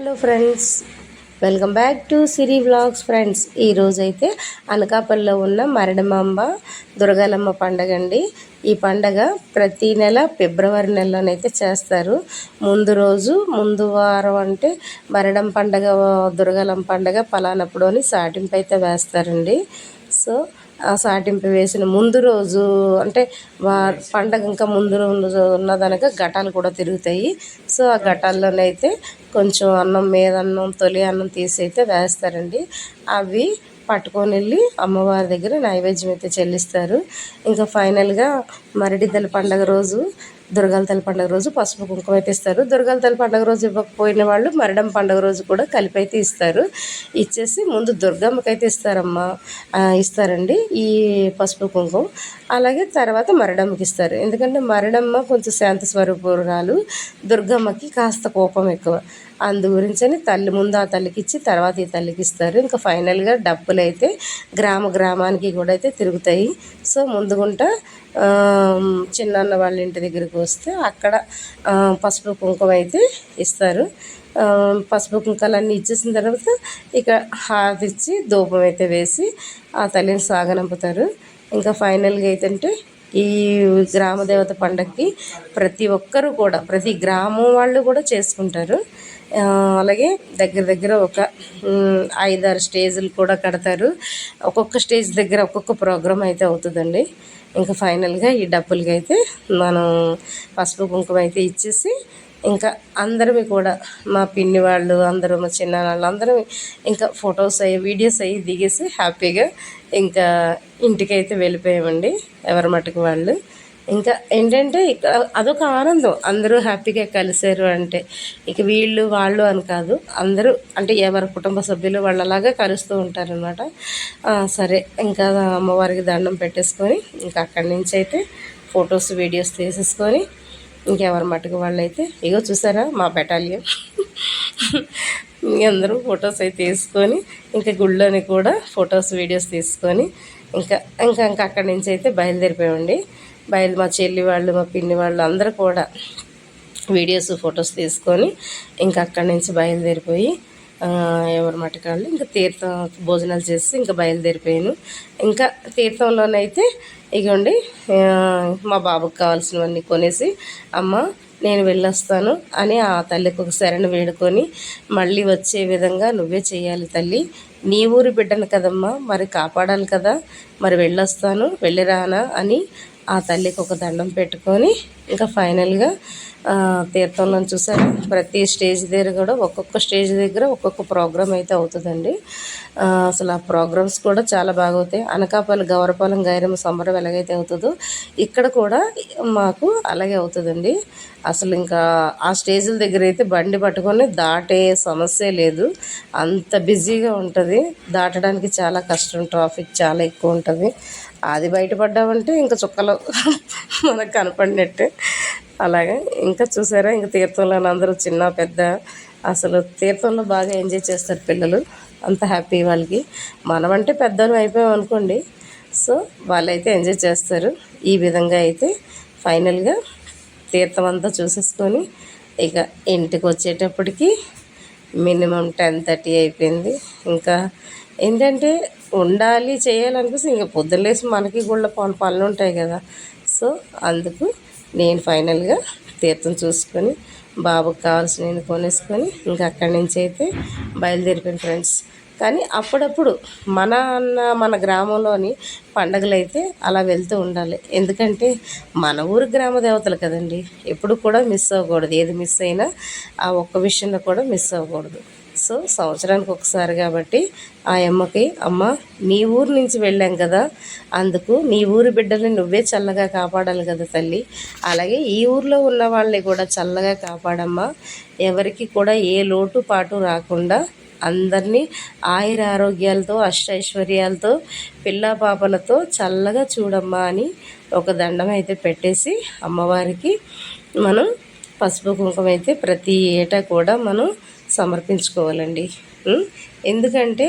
Hello friends welcome back to Siri vlogs friends ఈరోజైతే అనకాపల్లిలో ఉన్న మరణమాంబ దుర్గాలమ్మ పండగ అండి. ఈ పండగ ప్రతి నెల ఫిబ్రవరి నెలలోనైతే చేస్తారు. ముందు రోజు ముందు వారం అంటే మరణం పండగ దుర్గాలమ్మ పండగ పలానప్పుడు అని సాటింపు అయితే వేస్తారండి. సో సాటింపు వేసిన ముందు రోజు అంటే పండగ ఇంకా ముందు రోజు ఉన్నదనక ఘటాలు కూడా తిరుగుతాయి. సో ఆ ఘటాల్లోనైతే కొంచెం అన్నం మీద అన్నం తొలి అన్నం తీసి అయితే వేస్తారండి. అవి పట్టుకొని వెళ్ళి అమ్మవారి దగ్గర నైవేద్యం అయితే చెల్లిస్తారు. ఇంకా ఫైనల్గా మరిడిద్దల పండగ రోజు దుర్గాల తల్లి పండుగ రోజు పసుపు కుంకుమ అయితే ఇస్తారు. దుర్గాల తల్లి పండుగ రోజు ఇవ్వకపోయిన వాళ్ళు మరడం పండుగ రోజు కూడా కలిపి అయితే ఇస్తారు. ఇచ్చేసి ముందు దుర్గమ్మకి అయితే ఇస్తారమ్మా ఇస్తారండి ఈ పసుపు కుంకుమ. అలాగే తర్వాత మరడమ్మకి ఇస్తారు. ఎందుకంటే మరడమ్మ కొంచెం శాంత స్వరూపురాలు. దుర్గమ్మకి కాస్త కోపం ఎక్కువ. అందు గురించని తల్లి ముందు ఆ తల్లికి ఇచ్చి తర్వాత ఈ తల్లికి ఇస్తారు. ఇంకా ఫైనల్గా డబ్బులు అయితే గ్రామ గ్రామానికి కూడా అయితే తిరుగుతాయి. సో ముందుగుంట చిన్నన్న వాళ్ళ ఇంటి దగ్గరికి వస్తే అక్కడ పసుపు కుంకుమ అయితే ఇస్తారు. పసుపు కుంకాలన్నీ ఇచ్చేసిన తర్వాత ఇక హారతి ఇచ్చి ధూపం అయితే వేసి ఆ తల్లిని సాగనంపుతారు ఇంకా ఫైనల్గా అయితే ఈ గ్రామదేవత పండగకి ప్రతి ఒక్కరూ కూడా ప్రతి గ్రామం వాళ్ళు కూడా చేసుకుంటారు. అలాగే దగ్గర దగ్గర ఒక ఐదారు స్టేజ్లు కూడా కడతారు. ఒక్కొక్క స్టేజ్ దగ్గర ఒక్కొక్క ప్రోగ్రామ్ అయితే అవుతుందండి. ఇంకా ఫైనల్గా ఈ డబ్బులకి అయితే మనం పసుపు కుంకుమ అయితే ఇచ్చేసి ఇంకా అందరమీ కూడా మా పిన్ని వాళ్ళు అందరూ మా చిన్న వాళ్ళు అందరూ ఇంకా ఫొటోస్ అయ్యి వీడియోస్ అయ్యి దిగేసి హ్యాపీగా ఇంకా ఇంటికైతే వెళ్ళిపోయామండి ఎవరి మటుకు వాళ్ళు. ఇంకా ఏంటంటే ఇక్కడ అదొక ఆనందం అందరూ హ్యాపీగా కలిశారు అంటే. ఇక వీళ్ళు వాళ్ళు అని కాదు అందరూ అంటే ఎవరి కుటుంబ సభ్యులు వాళ్ళలాగా కలుస్తూ ఉంటారనమాట సరే ఇంకా అమ్మవారికి దండం పెట్టేసుకొని ఇంకా అక్కడి నుంచి అయితే ఫొటోస్ వీడియోస్ తీసేసుకొని ఇంకెవరి మటుకు వాళ్ళైతే ఇగో చూసారా మా బెటాలియన్. అందరూ ఫొటోస్ అయితే తీసుకొని ఇంకా గుళ్ళోని కూడా ఫొటోస్ వీడియోస్ తీసుకొని ఇంకా ఇంకా ఇంకా అక్కడి నుంచి అయితే బయలుదేరిపోయామండి. బయలు మా చెల్లి వాళ్ళు మా పిన్ని వాళ్ళు అందరూ కూడా వీడియోస్ ఫొటోస్ తీసుకొని ఇంకా అక్కడి నుంచి బయలుదేరిపోయి ఎవరి మటకాళ్ళు ఇంకా తీర్థం భోజనాలు చేసి ఇంకా బయలుదేరిపోయాను. ఇంకా తీర్థంలోనైతే ఇగోండి మా బాబుకి కావాల్సినవన్నీ కొనేసి అమ్మ నేను వెళ్ళొస్తాను అని ఆ తల్లికి ఒక శరణ వేడుకొని మళ్ళీ వచ్చే విధంగా నువ్వే చేయాలి తల్లి. నీ ఊరి బిడ్డను కదమ్మా మరి కాపాడాలి కదా మరి వెళ్ళొస్తాను వెళ్ళిరానా అని ఆ తల్లికి ఒక దండం పెట్టుకొని ఇంకా ఫైనల్గా తీర్థంలో చూసారు? ప్రతి స్టేజ్ దగ్గర కూడా ఒక్కొక్క స్టేజ్ దగ్గర ఒక్కొక్క ప్రోగ్రామ్ అయితే అవుతుందండి. అసలు ఆ ప్రోగ్రామ్స్ కూడా చాలా బాగా అవుతాయి అనకాపల్లి గౌరపాలెం గైరమ్మ సంబరం ఎలాగైతే అవుతుందో ఇక్కడ కూడా మాకు అలాగే అవుతుందండి. అసలు ఇంకా ఆ స్టేజ్ల దగ్గర అయితే బండి పట్టుకొని దాటే సమస్య లేదు. అంత బిజీగా ఉంటుంది. దాటడానికి చాలా కష్టం ట్రాఫిక్ చాలా ఎక్కువ ఉంటుంది. అది బయటపడ్డామంటే ఇంకా చుక్కలు మనకు కనపడినట్టే. అలాగే. ఇంకా చూసారా ఇంకా తీర్థంలో అందరూ చిన్న పెద్ద అసలు తీర్థంలో బాగా ఎంజాయ్ చేస్తారు పిల్లలు. అంత హ్యాపీ వాళ్ళకి. మనమంటే పెద్దలు అయిపోయాం అనుకోండి. సో వాళ్ళైతే ఎంజాయ్ చేస్తారు. ఈ విధంగా అయితే ఫైనల్గా తీర్థం అంతా చూసేసుకొని ఇక ఇంటికి వచ్చేటప్పటికి మినిమం టెన్ థర్టీ అయిపోయింది. ఇంకా ఏంటంటే ఉండాలి చేయాలనిపిస్తే ఇంకా పొద్దులేసి మనకి కూడా పనులు పనులు ఉంటాయి కదా. సో అందుకు నేను ఫైనల్గా తీర్థం చూసుకొని బాబుకు కావాల్సినవి కొనేసుకొని ఇంకా అక్కడి నుంచి అయితే బయలుదేరిపోయిన ఫ్రెండ్స్. కానీ అప్పుడప్పుడు మన అన్న మన గ్రామంలోని పండగలు అయితే అలా వెళ్తూ ఉండాలి. ఎందుకంటే మన ఊరు గ్రామ దేవతలు కదండి. ఎప్పుడు కూడా మిస్ అవ్వకూడదు. ఏది మిస్ అయినా ఆ ఒక్క విషయంలో కూడా మిస్ అవ్వకూడదు. సో సంవత్సరానికి ఒకసారి కాబట్టి ఆ అమ్మకి అమ్మ నీ ఊరు నుంచి వెళ్ళాం కదా అందుకు నీ ఊరి బిడ్డల్ని నువ్వే చల్లగా కాపాడాలి కదా తల్లి. అలాగే ఈ ఊర్లో ఉన్న వాళ్ళని కూడా చల్లగా కాపాడమ్మా. ఎవరికి కూడా ఏ లోటు పాటు రాకుండా అందరినీ ఆయుర ఆరోగ్యాలతో అష్టైశ్వర్యాలతో పిల్ల పాపలతో చల్లగా చూడమ్మా అని ఒక దండం అయితే పెట్టేసి అమ్మవారికి మనం పసుపు కుంకుమ అయితే ప్రతి ఏటా కూడా మనం సమర్పించుకోవాలండి. ఎందుకంటే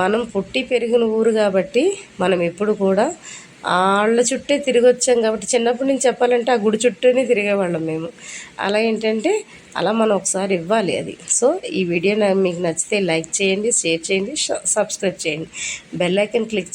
మనం పుట్టి పెరిగిన ఊరు కాబట్టి మనం ఎప్పుడు కూడా వాళ్ళ చుట్టే తిరిగి వచ్చాం కాబట్టి చిన్నప్పటి నుంచి చెప్పాలంటే ఆ గుడి చుట్టూనే తిరిగేవాళ్ళం మేము. అలా ఏంటంటే అలా మనం ఒకసారి ఇవ్వాలి అది. సో ఈ వీడియో మీకు నచ్చితే లైక్ చేయండి షేర్ చేయండి సబ్స్క్రైబ్ చేయండి. Bell icon click